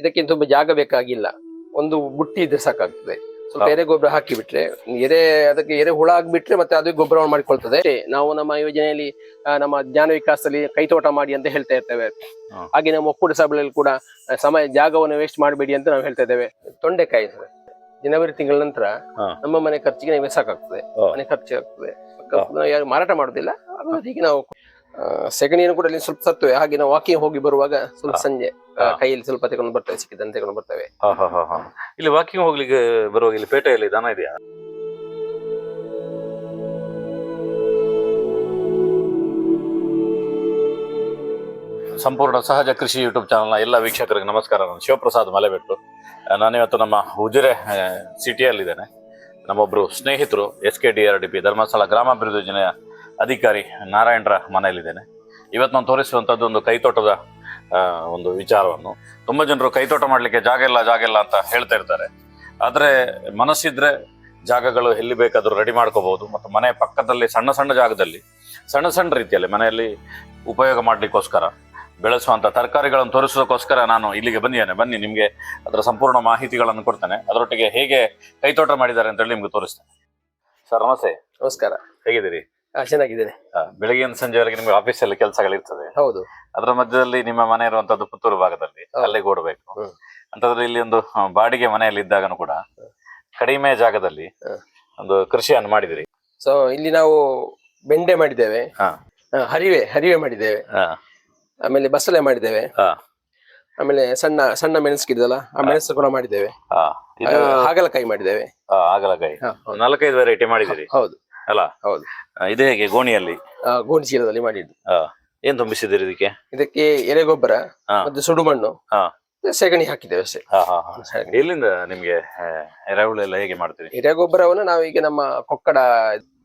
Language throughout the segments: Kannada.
ಇದಕ್ಕಿಂತ ತುಂಬಾ ಜಾಗ ಬೇಕಾಗಿಲ್ಲ. ಒಂದು ಬುಟ್ಟಿ ಇದ್ರೆ ಸಾಕಾಗ್ತದೆ. ಸ್ವಲ್ಪ ಎರೆ ಗೊಬ್ಬರ ಹಾಕಿ ಬಿಟ್ರೆ ಎರೆ ಅದಕ್ಕೆ ಎರೆ ಹುಳ ಆಗ್ಬಿಟ್ರೆ ಮತ್ತೆ ಅದು ಗೊಬ್ಬರವನ್ನು ಮಾಡಿಕೊಳ್ತದೆ. ನಾವು ನಮ್ಮ ಯೋಜನೆಯಲ್ಲಿ ನಮ್ಮ ಜ್ಞಾನ ವಿಕಾಸದಲ್ಲಿ ಕೈತೋಟ ಮಾಡಿ ಅಂತ ಹೇಳ್ತಾ ಇರ್ತೇವೆ. ಹಾಗೆ ನಮ್ಮ ಒಕ್ಕೂಟ ಸಭೆಯಲ್ಲಿ ಕೂಡ ಸಮಯ ಜಾಗವನ್ನು ವೇಸ್ಟ್ ಮಾಡಬೇಡಿ ಅಂತ ನಾವು ಹೇಳ್ತಾ ಇದ್ದೇವೆ. ತೊಂಡೆಕಾಯಿ ಸರ್ ಜನವರಿ ತಿಂಗಳ ನಂತರ. ನಮ್ಮ ಮನೆ ಖರ್ಚಿಗೆ ನಮಗೆ ಸಾಕಾಗ್ತದೆ. ಮನೆ ಖರ್ಚಾಗ್ತದೆ. ಯಾರು ಮಾರಾಟ ಮಾಡುದಿಲ್ಲ ಅದು ಹೀಗೆ ನಾವು ಸೆಗಣಿಯನ್ನು ಕೂಡ ಅಲ್ಲಿ ಸ್ವಲ್ಪ ಸತ್ತುವೆ. ಹಾಗೆ ನಾವು ವಾಕಿಂಗ್ ಹೋಗಿ ಬರುವಾಗ ಸ್ವಲ್ಪ ಸಂಜೆ ಕೈಯಲ್ಲಿ ಸ್ವಲ್ಪ ತೆಗೊಂಡು ಬರ್ತವೆ ಸಿಕ್ಕಿದಂತೆ ತಗೊಂಡು ಬರ್ತವೆ. ಇಲ್ಲಿ ವಾಕಿಂಗ್ ಹೋಗ್ಲಿಕ್ಕೆ ಬರುವಾಗ ಇಲ್ಲಿ ಪೇಟೆಯಲ್ಲಿ ದನ ಇದೆಯಾ? ಸಂಪೂರ್ಣ ಸಹಜ ಕೃಷಿ ಯೂಟ್ಯೂಬ್ ಚಾನಲ್ನ ಎಲ್ಲ ವೀಕ್ಷಕರಿಗೆ ನಮಸ್ಕಾರ. ನಾನು ಶಿವಪ್ರಸಾದ್ ಮಲೆಬೆಟ್ಟು. ನಾನಿವತ್ತು ನಮ್ಮ ಉಜಿರೆ ಸಿಟಿಯಲ್ಲಿದ್ದೇನೆ ನಮ್ಮೊಬ್ಬರು ಸ್ನೇಹಿತರು S K D R D P Dharmasthala ಗ್ರಾಮಾಭಿವೃದ್ಧಿ ಯೋಜನೆಯ ಅಧಿಕಾರಿ ನಾರಾಯಣರ ಮನೆಯಲ್ಲಿದ್ದೇನೆ. ಇವತ್ತು ನಾನು ತೋರಿಸುವಂಥದ್ದು ಒಂದು ಕೈತೋಟದ ಒಂದು ವಿಚಾರವನ್ನು. ತುಂಬ ಜನರು ಕೈತೋಟ ಮಾಡಲಿಕ್ಕೆ ಜಾಗ ಇಲ್ಲ ಜಾಗ ಇಲ್ಲ ಅಂತ ಹೇಳ್ತಾ ಇರ್ತಾರೆ. ಆದರೆ ಮನಸ್ಸಿದ್ರೆ ಜಾಗಗಳು ಎಲ್ಲಿ ಬೇಕಾದರೂ ರೆಡಿ ಮಾಡ್ಕೋಬಹುದು. ಮತ್ತು ಮನೆ ಪಕ್ಕದಲ್ಲಿ ಸಣ್ಣ ಸಣ್ಣ ಜಾಗದಲ್ಲಿ ಸಣ್ಣ ಸಣ್ಣ ರೀತಿಯಲ್ಲಿ ಮನೆಯಲ್ಲಿ ಉಪಯೋಗ ಮಾಡಲಿಕ್ಕೋಸ್ಕರ ಬೆಳೆಸುವಂಥ ತರಕಾರಿಗಳನ್ನು ತೋರಿಸೋದಕ್ಕೋಸ್ಕರ ನಾನು ಇಲ್ಲಿಗೆ ಬಂದಿದ್ದೇನೆ. ಬನ್ನಿ ನಿಮಗೆ ಅದರ ಸಂಪೂರ್ಣ ಮಾಹಿತಿಗಳನ್ನು ಕೊಡ್ತೇನೆ. ಅದರೊಟ್ಟಿಗೆ ಹೇಗೆ ಕೈತೋಟ ಮಾಡಿದ್ದಾರೆ ಅಂತ ಹೇಳಿ ನಿಮ್ಗೆ ತೋರಿಸ್ತೇನೆ. ಸರ್ ನಮಸ್ತೆ. ನಮಸ್ಕಾರ. ಹೇಗಿದ್ದೀರಿ? ಚೆನ್ನಾಗಿದ್ದೇನೆ. ಆ, ಬೆಳಗ್ಗೆಯಿಂದ ಸಂಜೆವರೆಗೆ ನಿಮ್ಗೆ ಆಫೀಸ್ ಅಲ್ಲಿ ಕೆಲಸಗಳಿರ್ತದೆ. ಹೌದು. ಅದರ ಮಧ್ಯದಲ್ಲಿ ನಿಮ್ಮ ಮನೆ ಇರುವಂತದ್ದು ಪುತ್ತೂರು ಭಾಗದಲ್ಲಿ ಅಲ್ಲೇ ಓಡಬೇಕು. ಹ್ಮ್. ಅಂತಂದ್ರೆ ಇಲ್ಲಿ ಒಂದು ಆ, ಬಾಡಿಗೆ ಮನೆಯಲ್ಲಿ ಇದ್ದಾಗನು ಕೂಡ ಕಡಿಮೆ ಜಾಗದಲ್ಲಿ. ಒಂದು ಕೃಷಿಯನ್ನು ಮಾಡಿದಿರಿ. ಸೊ ಇಲ್ಲಿ ನಾವು ಬೆಂಡೆ ಮಾಡಿದ್ದೇವೆ. ಹಾ. ಆ, ಹರಿವೆ ಹರಿವೆ ಮಾಡಿದ್ದೇವೆ. ಹಾ. ಆಮೇಲೆ ಬಸಳೆ ಮಾಡಿದ್ದೇವೆ. ಹಾ. ಆಮೇಲೆ ಸಣ್ಣ ಸಣ್ಣ ಮೆಣಸು ಗಿಡದಲ್ಲ ಆ ಮೆಣಸು ಕೂಡ ಮಾಡಿದ್ದೇವೆ. ಹಾ. ಇದು ಆ, ಹಾಗಲಕಾಯಿ ಮಾಡಿದ್ದೇವೆ. ಆ, ಹಾಗಲಕಾಯಿ. ಹಾ, ಹೌದು. ನಾಲ್ಕೈದು ವೆರೈಟಿ ಮಾಡಿದಿರಿ ಹೌದು. ಅಲ್ಲ? ಹೌದು. ಇದು ಹೇಗೆ ಗೋಣಿಯಲ್ಲಿ? ಆ, ಗೋಣಿ ಚೀಲದಲ್ಲಿ ಮಾಡಿದ್ದು. ಆ, ಏನ್ ತುಂಬಿಸಿದಿರಿ ಇದಕ್ಕೆ? ಇದಕ್ಕೆ ಎಲೆ ಗೊಬ್ಬರ ಹಾ. ಮತ್ತೆ ಸುಡುಮಣ್ಣು ಹಾ. ಮತ್ತೆ ಸೆಗಣಿ ಹಾಕಿದ್ದೇವೆ ಅಷ್ಟೇ. ಹಾ, ಹಾ, ಹಾ. ಎಲ್ಲಿಂದ ನಿಮ್ಗೆ ಆ, ಎರೆಹುಳು ಎಲ್ಲ ಹೇಗೆ ಮಾಡ್ತೀವಿ ಎರೆ ಗೊಬ್ಬರವನ್ನು ನಾವು ಈಗ ನಮ್ಮ ಕೊಕ್ಕಡ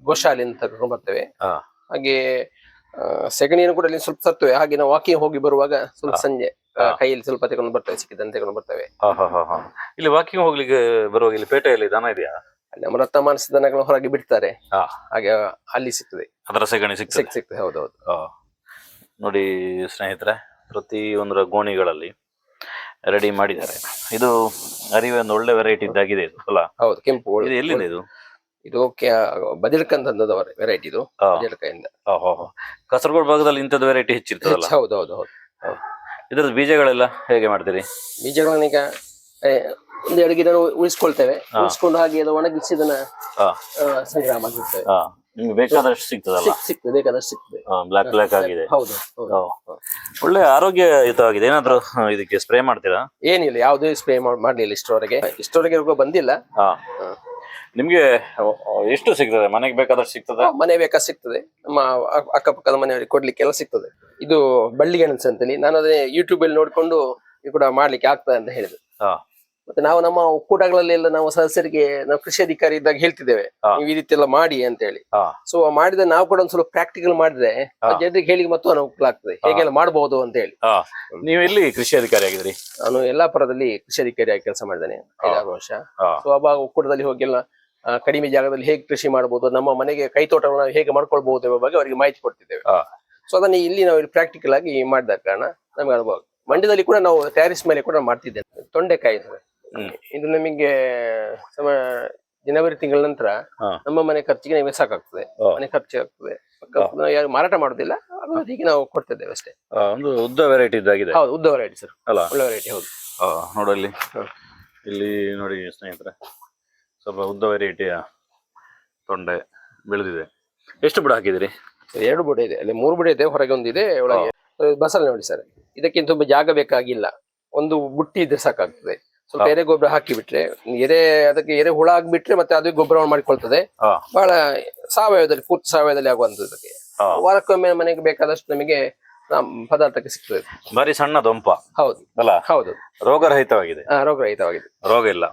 ಗೋಶಾಲೆಯಿಂದ ತಗೊಂಡು ಬರ್ತೇವೆ. ಹಾ. ಹಾಗೆ ಆ, ಸೆಗಣಿಯನ್ನು ಕೂಡ ಇಲ್ಲಿ ಸ್ವಲ್ಪ ಸತ್ತುವೆ ಹಾಗೆ ನಾವು ವಾಕಿಂಗ್ ಹೋಗಿ ಬರುವಾಗ ಸ್ವಲ್ಪ ಸಂಜೆ ಆ, ಕೈಯಲ್ಲಿ ಸ್ವಲ್ಪ ತಗೊಂಡು ಬರ್ತೇವೆ ಸಿಕ್ಕಿದಂತೆ ತಗೊಂಡು ಬರ್ತೇವೆ. ಹಾ, ಹಾ, ಹಾ, ಹಾ. ಇಲ್ಲಿ ವಾಕಿಂಗ್ ಹೋಗ್ಲಿಕ್ಕೆ ಬರುವಾಗ ಇಲ್ಲಿ ಪೇಟೆಯಲ್ಲಿ ದನ ಇದೆಯಾ? ನಮ್ಮ ರಥ ಮಾನಸ ದನಗಳು ಹೊರಗೆ ಬಿಡ್ತಾರೆ. ಹಾಗೆ ಅಲ್ಲಿ ಸಿಗ್ತದೆ. ಅದರ ಸೆಗಣಿ ಸಿಗ್ತದೆ. ಸಿಕ್ ಸಿಗ್ತದೆ. ಹೌದೌದು ನೋಡಿ ಸ್ನೇಹಿತರೆ ಪ್ರತಿ ಒಂದರ ಗೋಣಿಗಳಲ್ಲಿ ರೆಡಿ ಮಾಡಿದ್ದಾರೆ. ಇದು ಅರಿವೆ ಒಂದು ಒಳ್ಳೆ ವೆರೈಟಿ ಇದ್ದಾಗಿದೆ ಇದು ಅಲ್ಲ? ಹೌದು ಕೆಂಪು ಇದು ಎಲ್ಲಿದೆ ಇದು? ಇದು ಬದಿಲ್ಕಂತಂದದ ವೆರೈಟಿ ಇದು ಬದಿರ್ಕಾಯಿಂದ. ಕಾಸರಗೋಡು ಭಾಗದಲ್ಲಿ ಇಂಥದ್ದು ವೆರೈಟಿ ಹೆಚ್ಚಿರ್ತದಲ್ಲ? ಹೌದು ಹೌದು. ಹೌದು. ಇದ್ರದ್ದು ಬೀಜಗಳೆಲ್ಲ ಹೇಗೆ ಮಾಡ್ತೀರಿ? ಬೀಜಗಳನ್ನ ಈಗ ಏ, ಒಂದು ಎರಡು ಗಿಡ ಉಳಿಸ್ಕೊಳ್ತೇವೆ. ಉಳಿಸ್ಕೊಂಡು ಹಾಗೆ ಅದು ಒಣಗಿಸಿ ಇದನ್ನ ಸಂಗ್ರಹ ಮಾಡಿರ್ತೇವೆ ನಿಮ್ಗೆ ಬೇಕಾದಷ್ಟು ಸಿಗ್ತದಲ್ಲ? ಸಿಗ್ತದೆ ಬೇಕಾದಷ್ಟು ಸಿಗ್ತದೆ. ಬ್ಲಾಕ್ ಬ್ಲಾಕ್ ಆಗಿದೆ. ಹೌದು ಒಳ್ಳೆ ಆರೋಗ್ಯಯುತವಾಗಿದೆ. ಏನಾದ್ರು ಇದಕ್ಕೆ ಸ್ಪ್ರೇ ಮಾಡ್ತೀರಾ? ಏನಿಲ್ಲ ಯಾವುದೇ ಸ್ಪ್ರೇ ಮಾಡ್ಲಿಲ್ಲ ಇಷ್ಟರವರೆಗೆ ಇಷ್ಟರವರೆಗೆ ರೋಗ ಬಂದಿಲ್ಲ. ನಿಮ್ಗೆ ಎಷ್ಟು ಸಿಗ್ತದೆ? ಮನೆಗೆ ಬೇಕಾದಷ್ಟು ಸಿಗ್ತದ? ಮನೆ ಬೇಕಾ ಸಿಗ್ತದೆ. ನಮ್ಮ ಅಕ್ಕಪಕ್ಕದ ಮನೆಯವರಿಗೆ ಕೊಡ್ಲಿಕ್ಕೆಲ್ಲ ಸಿಗ್ತದೆ. ಇದು ಬಳ್ಳಿ ಗೆಣಸು ಅಂತೇಳಿ. ನಾನು ಅದೇ ಯೂಟ್ಯೂಬ್ ಅಲ್ಲಿ ನೋಡ್ಕೊಂಡು ಕೂಡ ಮಾಡ್ಲಿಕ್ಕೆ ಆಗ್ತದೆ ಅಂತ ಹೇಳಿದೆ. ಮತ್ತೆ ನಾವು ನಮ್ಮ ಒಕ್ಕೂಟಗಳಲ್ಲಿ ಎಲ್ಲ ನಾವು ಸದಸ್ಯರಿಗೆ ನಾವು ಕೃಷಿ ಅಧಿಕಾರಿ ಇದ್ದಾಗ ಹೇಳ್ತಿದ್ದೇವೆ. ನೀವು ಈ ರೀತಿ ಎಲ್ಲ ಮಾಡಿ ಅಂತ ಹೇಳಿ. ಸೊ ಮಾಡಿದ್ರೆ ನಾವು ಕೂಡ ಒಂದ್ ಸ್ವಲ್ಪ ಪ್ರಾಕ್ಟಿಕಲ್ ಮಾಡಿದ್ರೆ. ಜನರಿಗೆ ಹೇಳಿ ಮತ್ತು ಅನುಕೂಲ ಆಗ್ತದೆ ಹೇಗೆಲ್ಲ ಮಾಡಬಹುದು ಅಂತ ಹೇಳಿ ನೀವು ಎಲ್ಲಿ ಕೃಷಿ ಅಧಿಕಾರಿ ಆಗಿದ್ರಿ ನಾನು ಯಲ್ಲಾಪುರದಲ್ಲಿ ಕೃಷಿ ಅಧಿಕಾರಿಯಾಗಿ ಕೆಲಸ ಮಾಡಿದ್ದೇನೆ ಐದಾರು ವರ್ಷ. ಸೊ ಅವಾಗ ಒಕ್ಕೂಟದಲ್ಲಿ ಹೋಗಿಲ್ಲ ಕಡಿಮೆ ಜಾಗದಲ್ಲಿ ಹೇಗೆ ಕೃಷಿ ಮಾಡಬಹುದು ನಮ್ಮ ಮನೆಗೆ ಕೈತೋಟವನ್ನು ತೋಟಗಳನ್ನ ಹೇಗೆ ಮಾಡ್ಕೊಳ್ಬಹುದು ಎಂಬ ಬಗ್ಗೆ ಅವರಿಗೆ ಮಾಹಿತಿ ಕೊಡ್ತಿದ್ದೇವೆ. ಸೊ ಅದನ್ನ ಇಲ್ಲಿ ನಾವು ಪ್ರಾಕ್ಟಿಕಲ್ ಆಗಿ ಮಾಡಿದ ಕಾರಣ ನಮಗೆ ಅನುಭವ ಮಂಡ್ಯದಲ್ಲಿ ಕೂಡ ನಾವು ಟ್ಯಾರಿಸ್ ಮೇಲೆ ಕೂಡ ಮಾಡ್ತಿದ್ದೇವೆ ತೊಂಡೆಕಾಯಿ ಸರ್. ಇದು ನಮಗೆ ಸಮ ಜನವರಿ ತಿಂಗಳ ನಂತರ ನಮ್ಮ ಮನೆ ಖರ್ಚಿಗೆ ನಿಮಗೆ ಸಾಕಾಗ್ತದೆ. ಮನೆ ಖರ್ಚು ಆಗ್ತದೆ. ನಾವು ಯಾರು ಮಾರಾಟ ಮಾಡುದಿಲ್ಲ ಹೀಗೆ ನಾವು ಕೊಡ್ತಿದ್ದೇವೆ ಅಷ್ಟೇ. ಒಂದು ಉದ್ದ ವೆರೈಟಿ ಇದಾಗಿದೆ ಹೌದು ಉದ್ದ ವೆರೈಟಿ ಸರ್ ಅಲ್ಲ? ಒಳ್ಳೆ ವೆರೈಟಿ ಹೌದು. ನೋಡಲ್ಲಿ. ಇಲ್ಲಿ ನೋಡಿ ಸ್ನೇಹಿತರೆ ಸ್ವಲ್ಪ ಉದ್ದ ವೆರೈಟಿಯ ತೊಂಡೆ ಬೆಳೆದಿದೆ. ಎಷ್ಟು ಬುಡ ಹಾಕಿದಿರಿ ಎರಡು ಬುಡ ಇದೆ. ಅಲ್ಲಿ ಮೂರು ಬುಡ ಇದೆ ಹೊರಗೆ ಒಂದಿದೆ ಒಳಗೆ. ಬಸಳೆ ನೋಡಿ ಸರ್ ಇದಕ್ಕಿಂತ ತುಂಬಾ ಜಾಗ ಬೇಕಾಗಿಲ್ಲ. ಒಂದು ಬುಟ್ಟಿ ಇದ್ರೆ ಸಾಕಾಗ್ತದೆ. ಸ್ವಲ್ಪ. ಎರೆ ಗೊಬ್ಬರ ಹಾಕಿ ಬಿಟ್ರೆ ಎರೆ ಅದಕ್ಕೆ ಎರೆ ಹುಳ ಆಗ್ಬಿಟ್ರೆ ಮತ್ತೆ ಅದು ಗೊಬ್ಬರವನ್ನು ಮಾಡಿಕೊಳ್ತದೆ. ಬಹಳ ಸಾವಯವದಲ್ಲಿ ಪೂರ್ತಿ ಸಾವಯವದಲ್ಲಿ ಆಗುವಂತದಕ್ಕೆ. ವಾರಕ್ಕೊಮ್ಮೆ ಮನೆಗೆ ಬೇಕಾದಷ್ಟು ನಮಗೆ ನಮ್ ಪದಾರ್ಥಕ್ಕೆ ಸಿಗ್ತದೆ ಬರೀ ಸಣ್ಣ ದೊಂಪ ಹೌದು. ಅಲ್ಲ? ಹೌದು. ರೋಗರಹಿತವಾಗಿದೆ. ರೋಗರಹಿತವಾಗಿದೆ. ರೋಗ ಇಲ್ಲ.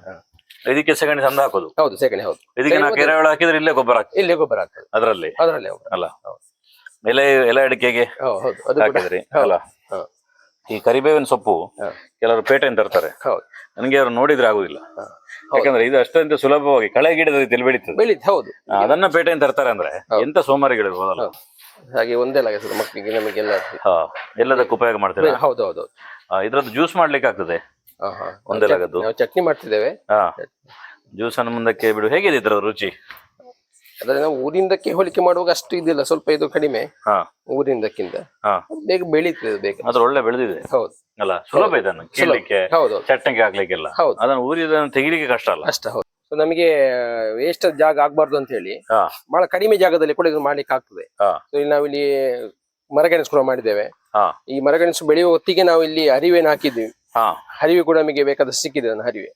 ಇದಕ್ಕೆ ಸೆಗಣಿ ತಂದು ಹಾಕೋದು. ಹೌದು ಸೆಗಣಿ ಹೌದು. ಇದಕ್ಕೆ ನಾವು ಕೆರೆ ಕೆರೆಗಳು ಹಾಕಿದ್ರೆ ಇಲ್ಲೇ ಗೊಬ್ಬರ ಹಾಕ್ತೀವಿ. ಇಲ್ಲೇ ಗೊಬ್ಬರ ಹಾಕ್ತದೆ ಅದರಲ್ಲಿ? ಅದರಲ್ಲಿ ಅಲ್ಲ. ಹೌದು. ಎಲೆ ಎಲೆ ಅಡಿಕೆಗೆ ಹೌದು ಹಾಕಿದ್ರಿ. ಅಲ್ಲ. ಈ ಕರಿಬೇವಿನ ಸೊಪ್ಪು ಕೆಲವರು ಪೇಟೆಯಿಂದ ತರ್ತಾರೆ. ಹೌದು. ನನಗೆ ಅವ್ರು ನೋಡಿದ್ರೆ ಆಗುದಿಲ್ಲ. ಯಾಕಂದ್ರೆ ಇದು ಅಷ್ಟಂತ ಸುಲಭವಾಗಿ ಕಳೆ ಗಿಡದ ರೀತಿಯಲ್ಲಿ ಬೆಳೀತದೆ. ಬೆಳೀತು ಹೌದು. ಅದನ್ನ ಪೇಟೆಯಿಂದ ತರ್ತಾರೆ ಅಂದ್ರೆ ಎಂತ ಸೋಮಾರಿಗಳಿರ್ಬೋದಲ್ಲ ಗಿಡ ಹಾಗೆ ಒಂದೇ ಲಾಗ ಸರ್ ಮಕ್ಕಳಿಗೆ ನಮಗೆಲ್ಲ ಎಲ್ಲದಕ್ಕೂ ಉಪಯೋಗ ಮಾಡ್ತೇವೆ ಹೌದು ಹೌದು ಇದ್ರದ್ದು ಜ್ಯೂಸ್ ಮಾಡ್ಲಿಕ್ಕೆ ಆಗ್ತದೆ. ಒಂದೇ ಲಾಗದ್ದು. ಚಟ್ನಿ ಮಾಡ್ತಿದ್ದೇವೆ. ಹಾ. ಜ್ಯೂಸ್ ಅನ್ನು ಮುಂದಕ್ಕೆ ಬಿಡು. ಹೇಗಿದೆ ಇದರ ರುಚಿ? ಅದ್ರೆ ನಾವು ಊರಿಂದಕ್ಕೆ ಹೋಲಿಕೆ ಮಾಡುವಾಗ ಅಷ್ಟು ಇದಿಲ್ಲ ಸ್ವಲ್ಪ ಇದು ಕಡಿಮೆ. ಹಾ. ಊರಿಂದಕ್ಕಿಂತ. ಹಾ. ಬೇಗ ಬೆಳೀತದೆ ಬೇಗ. ಅದ್ರ ಒಳ್ಳೆ ಬೆಳೆದಿದೆ. ಹೌದು. ಅಲ್ಲ ಸುಲಭ ಇದನ್ನು ಕೀಳ್ಲಿಕ್ಕೆ. ಹೌದು ಚಟ್ನಿಗೆ ಆಗ್ಲಿಕ್ಕೆಲ್ಲ. ಹೌದು. ಅದನ್ನು ಊರಿದನ್ನು ತೆಗಿಲಿಕ್ಕೆ ಕಷ್ಟ ಅಲ್ಲ. ಅಷ್ಟ ಹೌದು. ಸೊ ನಮಗೆ ವೇಸ್ಟ್ ಜಾಗ ಆಗ್ಬಾರ್ದು ಅಂತ ಹೇಳಿ ಬಹಳ ಕಡಿಮೆ ಜಾಗದಲ್ಲಿ ಕೂಡ ಇದು ಮಾಡ್ಲಿಕ್ಕೆ ಆಗ್ತದೆ. ನಾವು ಸೊ ಇಲ್ಲಿ ನಾವಿಲ್ಲಿ ಮರಗೆಣಸು ಕೂಡ ಮಾಡಿದ್ದೇವೆ. ಹಾ. ಈ ಮರಗೆಣಸು ಬೆಳೆಯುವ ಹೊತ್ತಿಗೆ ನಾವು ಇಲ್ಲಿ ಹರಿವೆನ ಹಾಕಿದ್ವಿ ಹಾ. ಹರಿವೆ ಕೂಡ ನಮಗೆ ಬೇಕಾದಷ್ಟು ಸಿಕ್ಕಿದೆ ನನ್ನ ಹರಿವೆ.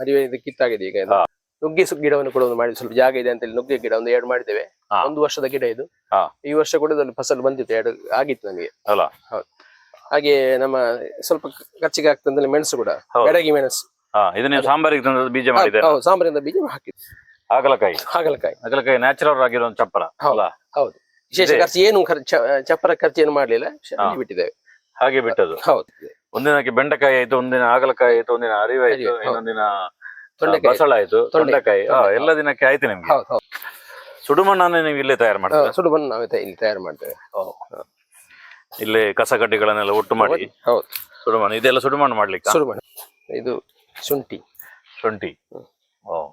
ಹರಿವೆ ಇದು ಕಿತ್ತಾಗಿದೆ ಈಗ. ನುಗ್ಗೆ ಗಿಡವನ್ನು ಕೂಡ ಒಂದು ಮಾಡಿ ಸ್ವಲ್ಪ ಜಾಗ ಇದೆ ಅಂತ ಹೇಳಿ ನುಗ್ಗೆ ಗಿಡ ಒಂದು ಎರಡು ಮಾಡಿದ್ದೇವೆ. ಹಾ. ಒಂದು ವರ್ಷದ ಗಿಡ ಇದು. ಹಾ. ಈ ವರ್ಷ ಕೂಡ ಅದರಲ್ಲಿ ಫಸಲು ಬಂದಿತ್ತು ಎರಡು ಆಗಿತ್ತು ನನಗೆ. ಅಲ್ಲ. ಹೌದು. ಹಾಗೆ ನಮ್ಮ ಸ್ವಲ್ಪ ಖರ್ಚಿಗೆ ಆಗ್ತದೆ ಮೆಣಸು ಕೂಡ ಹೌದು. ಬೆಡಗಿ ಮೆಣಸು. ಹಾ ಇದು ನೀವು ಸಾಂಬಾರಿಗೆ ತಂದದ್ದು ಬೀಜ ಮಾಡಿದೆ ಹೌದು ಸಾಂಬಾರಿಂದ ಬೀಜ ಹಾಕಿದ್ದು ಹಾಗಲಕಾಯಿ. ಹಾಗಲಕಾಯಿ. ಹಾಗಲಕಾಯಿ ನ್ಯಾಚುರಲ್ ಆಗಿರೋ ಒಂದು ಚಪ್ಪರ ಅಲ್ಲ? ಹೌದು. ವಿಶೇಷ ಇದೆ. ಖರ್ಚು ಏನು ಖರ್ಚು ಚ- ಚಪ್ಪರ ಖರ್ಚು ಏನು ಮಾಡ್ಲಿಲ್ಲ ಶ- ಹಾ. ಬಿಟ್ಟಿದ್ದೇವೆ. ಹಾಗೆ ಬಿಟ್ಟದ್ದು. ಹೌದು. ಒಂದಿನಕ್ಕೆ ಬೆಂಡೆಕಾಯಿ ಆಯ್ತು ಒಂದಿನ ಹಾಗಲಕಾಯಿ ಆಯ್ತು ಒಂದಿನ ಅರಿವೆ ಆಯ್ತು ಹೌದು. ಇನ್ನೊಂದಿನ ಬಸಳ ಆಯ್ತು ತೊಂಡೆ- ತೊಂಡೆಕಾಯಿ. ಎಲ್ಲ ದಿನಕ್ಕೆ ಆಯ್ತು ನಿಮ್ಗೆ? ಸುಡುಮಣ್ಣನ್ನು ನೀವು ಇಲ್ಲೇ ತಯಾರು ಮಾಡ್ತೀರಾ? ಸುಡು ಬಣ್ಣ ನಾವೇ ಇಲ್ಲಿ ತಯಾರು ಮಾಡ್ತೇವೆ. ಇಲ್ಲಿ ಕಸ ಕಡ್ಡಿಗಳನ್ನೆಲ್ಲ ಒಟ್ಟು ಮಾಡಿ? ಹೌದು. ಸುಡುಮಣ್ಣು ಇದೆಲ್ಲ ಸುಡುಮಣ್ಣು ಮಾಡ್ಲಿಕ್ಕೆ? ಸುಡುಮಣ್ಣು. ಇದು ಶುಂಠಿ. ಶುಂಠಿ. ಓ.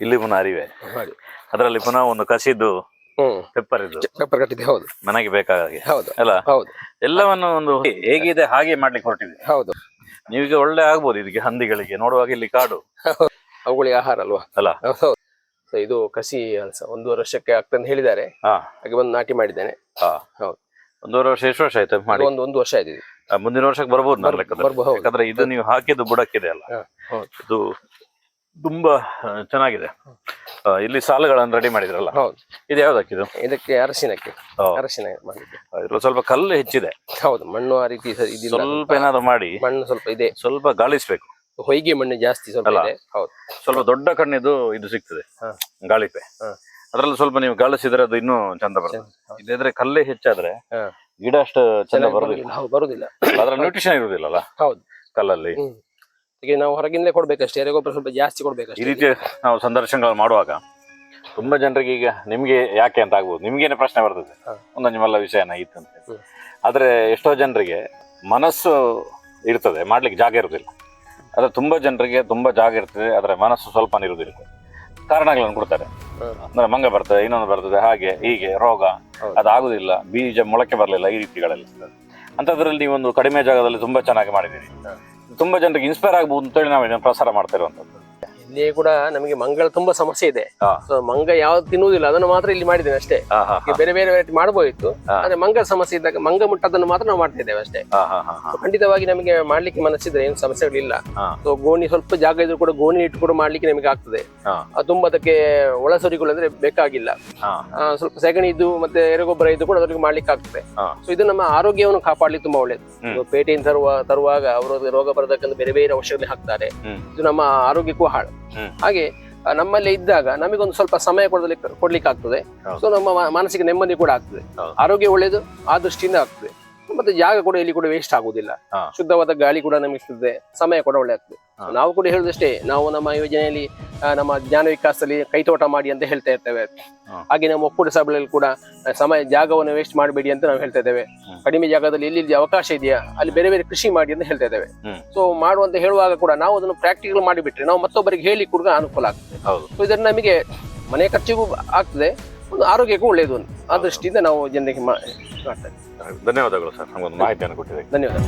ಇಲ್ಲಿ ಪುನಃ ಅರಿವೆ. ಅದರಲ್ಲಿ ಪುನಃ ಒಂದು ಕಸಿದ್ದು ಪೆಪ್ಪರ್ ಇದು. ಪೆಪ್ಪರ್ ಕಟ್ಟಿದೆ ಹೌದು. ಮನೆಗೆ ಬೇಕಾಗಿ ಹೌದು ಅಲ್ಲ ಹೌದು. ಎಲ್ಲವನ್ನು ಒಂದು ಹೇಗಿದೆ ಹಾಗೆ ಮಾಡ್ಲಿಕ್ಕೆ ಹೊರಟಿದೆ. ಹೌದು. ನೀವೀಗ ಒಳ್ಳೆ ಆಗ್ಬೋದು ಇದಕ್ಕೆ ಹಂದಿಗಳಿಗೆ ನೋಡುವಾಗ ಇಲ್ಲಿ ಕಾಡು. ಅವುಗಳಿಗೆ ಆಹಾರ ಅಲ್ವಾ? ಅಲ್ಲ. ಹೌದು. ಸೊ ಇದು ಕಸಿ ಅಲ್ಸ ಒಂದೂವರೆ ವರ್ಷಕ್ಕೆ ಆಗ್ತದೆ ಅಂತ ಹೇಳಿದ್ದಾರೆ. ಹಾ. ಹಾಗೆ ಬಂದು ನಾಟಿ ಮಾಡಿದ್ದೇನೆ. ಹಾ. ಹೌದು. ಒಂದೂವರೆ ವರ್ಷ ಎಷ್ಟು ವರ್ಷ ಆಯ್ತು ಮಾಡಿ? ಒಂದು ಒಂದು ವರ್ಷ ಆಯ್ತು. ಮುಂದಿನ ವರ್ಷಕ್ಕೆ ಬರ್ಬೋದು ನನ್ನ ಲೆಕ್ಕ ಲೆಕ್ಕದಲ್ಲಿ. ಯಾಕಂದ್ರೆ ಇದು ನೀವು ಹಾಕಿದ್ದು ಬುಡಕ್ಕಿದೆ ಅಲ್ಲ. ಇದು ತುಂಬಾ ಚೆನ್ನಾಗಿದೆ. ಇಲ್ಲಿ ಸಾಲುಗಳನ್ನು ರೆಡಿ ಮಾಡಿದ್ರಲ್ಲ. ಹೌದು. ಇದು ಯಾವ್ದಕ್ಕಿದು? ಇದಕ್ಕೆ ಅರಶಿನಕ್ಕೆ. ಅರಶಿನ ಇದ್ರಲ್ಲಿ ಸ್ವಲ್ಪ ಕಲ್ಲು ಹೆಚ್ಚಿದೆ. ಹೌದು ಮಣ್ಣು ಆ ರೀತಿ ಇದಿಲ್ಲ. ಸ್ವಲ್ಪ ಏನಾದ್ರು ಮಾಡಿ. ಮಣ್ಣು ಸ್ವಲ್ಪ ಇದೆ. ಸ್ವಲ್ಪ ಗಾಳಿಸ್ಬೇಕು. ಹೊಯ್ಗೆ ಮಣ್ಣು ಜಾಸ್ತಿ ಸ್ವಲ್ಪ ಇದೆ. ಹೌದು. ಸ್ವಲ್ಪ ದೊಡ್ಡ ಕಣ್ಣಿದು ಇದು ಸಿಗ್ತದೆ. ಗಾಳಿಪೆ. ಅದ್ರಲ್ಲಿ ಸ್ವಲ್ಪ ನೀವು ಗಾಳಿಸಿದ್ರೆ ಅದು ಇನ್ನೂ ಚಂದ ಬರ್ತದೆ ಇದ್ರೆ ಇದಾದ್ರೆ ಕಲ್ಲೇ ಹೆಚ್ಚಾದ್ರೆ. ಗಿಡ ಅಷ್ಟು ಚಂದ ಚೆನ್ನಾಗಿ ಬರುದಿಲ್ಲ. ಬರುದಿಲ್ಲ. ಅದ್ರ ನ್ಯೂಟ್ರಿಷನ್ ಇರುದಿಲ್ಲಲ್ಲ? ಹೌದು. ಕಲ್ಲಲ್ಲಿ? ಈಗ ನಾವು ಹೊರಗಿಂದಲೇ ಕೊಡ್ಬೇಕಷ್ಟೇ. ಎರೆಗೊಬ್ಬರ ಸ್ವಲ್ಪ ಜಾಸ್ತಿ ಈ ಕೊಡ್ಬೇಕಷ್ಟೇ ರೀತಿ ನಾವು ಸಂದರ್ಶನಗಳು ಮಾಡುವಾಗ ತುಂಬಾ ಜನರಿಗೆ ಈಗ ನಿಮ್ಗೆ ಯಾಕೆ ಅಂತ ಆಗ್ಬೋದು. ನಿಮ್ಗೇನೆ ಪ್ರಶ್ನೆ ಬರ್ತದೆ. ಹಾ. ಒಂದು ನಿಮ್ಮೆಲ್ಲ ವಿಷಯನ ಇತ್ತು ಅಂತ. ಆದ್ರೆ ಎಷ್ಟೋ ಜನರಿಗೆ ಮನಸ್ಸು ಇರ್ತದೆ ಮಾಡ್ಲಿಕ್ಕೆ ಜಾಗ ಇರುದಿಲ್ಲ. ಆದರೆ ತುಂಬಾ ಜನರಿಗೆ ತುಂಬಾ ಜಾಗ ಇರ್ತದೆ ಆದ್ರೆ ಮನಸ್ಸು ಸ್ವಲ್ಪ ಇರುವುದಿಲ್ಲ ಕಾರಣಗಳನ್ನು ಕೊಡ್ತಾರೆ. ಅಂದ್ರೆ ಮಂಗ ಬರ್ತದೆ ಇನ್ನೊಂದು ಬರ್ತದೆ ಹಾಗೆ ಹೀಗೆ ರೋಗ. ಅದಾಗುದಿಲ್ಲ ಬೀಜ ಮೊಳಕೆ ಬರಲಿಲ್ಲ ಈ ರೀತಿಗಳಲ್ಲಿ. ಅಂಥದ್ರಲ್ಲಿ ನೀವು ಒಂದು ಕಡಿಮೆ ಜಾಗದಲ್ಲಿ ತುಂಬಾ ಚೆನ್ನಾಗಿ ಮಾಡಿದ್ದೀರಿ. ತುಂಬಾ ಜನರಿಗೆ ಇನ್ಸ್ಪೈರ್ ಆಗ್ಬೋದು ಅಂತೇಳಿ ನಾವು ಇದನ್ನು ಪ್ರಸಾರ ಮಾಡ್ತಾ ಇರುವಂತದ್ದು ಇಲ್ಲಿ ಕೂಡ ನಮಗೆ ಮಂಗಳ ತುಂಬಾ ಸಮಸ್ಯೆ ಇದೆ. ಸೊ ಮಂಗ ಯಾವ್ದು ತಿನ್ನುವುದಿಲ್ಲ ಅದನ್ನು ಮಾತ್ರ ಇಲ್ಲಿ ಮಾಡಿದ್ದೇನೆ ಅಷ್ಟೇ. ಈಗ ಬೇರೆ ಬೇರೆ ವೆರೈಟಿ ಮಾಡಬಹುದಿತ್ತು. ಆದ್ರೆ ಮಂಗ ಸಮಸ್ಯೆ ಇದ್ದಾಗ ಮಂಗ ಮುಟ್ಟದನ್ನು ಮಾತ್ರ ನಾವು ಮಾಡ್ತಾ ಇದ್ದೇವೆ ಅಷ್ಟೇ ಖಂಡಿತವಾಗಿ ನಮಗೆ ಮಾಡ್ಲಿಕ್ಕೆ ಮನಸ್ಸಿದ್ರೆ ಏನು ಸಮಸ್ಯೆಗಳಿಲ್ಲ. ಸೊ ಗೋಣಿ ಸ್ವಲ್ಪ ಜಾಗ ಇದ್ರು ಕೂಡ ಗೋಣಿ ಇಟ್ಟು ಕೂಡ ಮಾಡ್ಲಿಕ್ಕೆ ನಮಗೆ ಆಗ್ತದೆ. ತುಂಬಾ ಅದಕ್ಕೆ ಒಳಸರಿಗಳು ಅಂದ್ರೆ ಬೇಕಾಗಿಲ್ಲ. ಸ್ವಲ್ಪ ಸೆಗಣಿ ಇದ್ದು ಮತ್ತೆ ಎರೆಗೊಬ್ಬರ ಇದ್ದು ಕೂಡ ಅದರಿಗೆ ಮಾಡ್ಲಿಕ್ಕೆ ಆಗ್ತದೆ. ಸೊ ಇದು ನಮ್ಮ ಆರೋಗ್ಯವನ್ನು ಕಾಪಾಡ್ಲಿಕ್ಕೆ ತುಂಬಾ ಒಳ್ಳೇದು. ಪೇಟೆಯಿಂದ ತರುವ ತರುವಾಗ ಅವರು ರೋಗ ಬರದಕ್ಕಂತ ಬೇರೆ ಬೇರೆ ಔಷಧಿ ಹಾಕ್ತಾರೆ. ಇದು ನಮ್ಮ ಆರೋಗ್ಯಕ್ಕೂ ಹಾಳು. ಹಾಗೆ ನಮ್ಮಲ್ಲಿ ಇದ್ದಾಗ ನಮಗೊಂದು ಸ್ವಲ್ಪ ಸಮಯ ಕೊಡಲಿಕ್ಕೆ ಕೊಡ್ಲಿಕ್ಕೆ ಆಗ್ತದೆ ಸೊ ನಮ್ಮ ಮಾನಸಿಕ ನೆಮ್ಮದಿ ಕೂಡ ಆಗ್ತದೆ. ಆರೋಗ್ಯ ಒಳ್ಳೇದು ಆ ದೃಷ್ಟಿಯಿಂದ ಆಗ್ತದೆ. ಮತ್ತೆ ಜಾಗ ಕೂಡ ಇಲ್ಲಿ ಕೂಡ ವೇಸ್ಟ್ ಆಗುದಿಲ್ಲ ಶುದ್ಧವಾದ ಗಾಳಿ ಕೂಡ ನಮಗೆ ಸಿಗ್ತದೆ ಸಮಯ ಕೂಡ ಒಳ್ಳೆ ಆಗ್ತದೆ. ನಾವು ಕೂಡ ಹೇಳುದಷ್ಟೇ ನಾವು ನಮ್ಮ ಯೋಜನೆಯಲ್ಲಿ ನಮ್ಮ ಜ್ಞಾನ ವಿಕಾಸದಲ್ಲಿ ಕೈತೋಟ ಮಾಡಿ ಅಂತ ಹೇಳ್ತಾ ಇರ್ತೇವೆ. ಹಾಗೆ ನಮ್ಮ ಒಕ್ಕೂಟ ಸಭೆಯಲ್ಲಿ ಕೂಡ ಸಮಯ ಜಾಗವನ್ನು ವೇಸ್ಟ್ ಮಾಡಬೇಡಿ ಅಂತ ನಾವು ಹೇಳ್ತಾ ಇದ್ದೇವೆ. ಕಡಿಮೆ ಜಾಗದಲ್ಲಿ ಎಲ್ಲಿ ಅವಕಾಶ ಇದೆಯಾ ಅಲ್ಲಿ ಬೇರೆ ಬೇರೆ ಕೃಷಿ ಮಾಡಿ ಅಂತ ಹೇಳ್ತಾ ಇದ್ದೇವೆ. ಸೊ ಮಾಡುವಂತ ಹೇಳುವಾಗ ಕೂಡ ನಾವು ಅದನ್ನು ಪ್ರಾಕ್ಟಿಕಲ್ ಮಾಡಿಬಿಟ್ರೆ ನಾವು ಮತ್ತೊಬ್ಬರಿಗೆ ಹೇಳಿ ಕೂಡ ಅನುಕೂಲ ಆಗ್ತದೆ. ಹೌದು. ಸೊ ಇದರಿಂದ ನಮಗೆ ಮನೆ ಖರ್ಚಿಗೂ ಆಗ್ತದೆ ಒಂದು ಆರೋಗ್ಯಕ್ಕೂ ಒಳ್ಳೆಯದು ಆ ದೃಷ್ಟಿಯಿಂದ ನಾವು ಜನರಿಗೆ ಧನ್ಯವಾದಗಳು ಸರ್ ನಮಗೊಂದು ಮಾಹಿತಿಯನ್ನು ಕೊಟ್ಟಿದೆ ಧನ್ಯವಾದ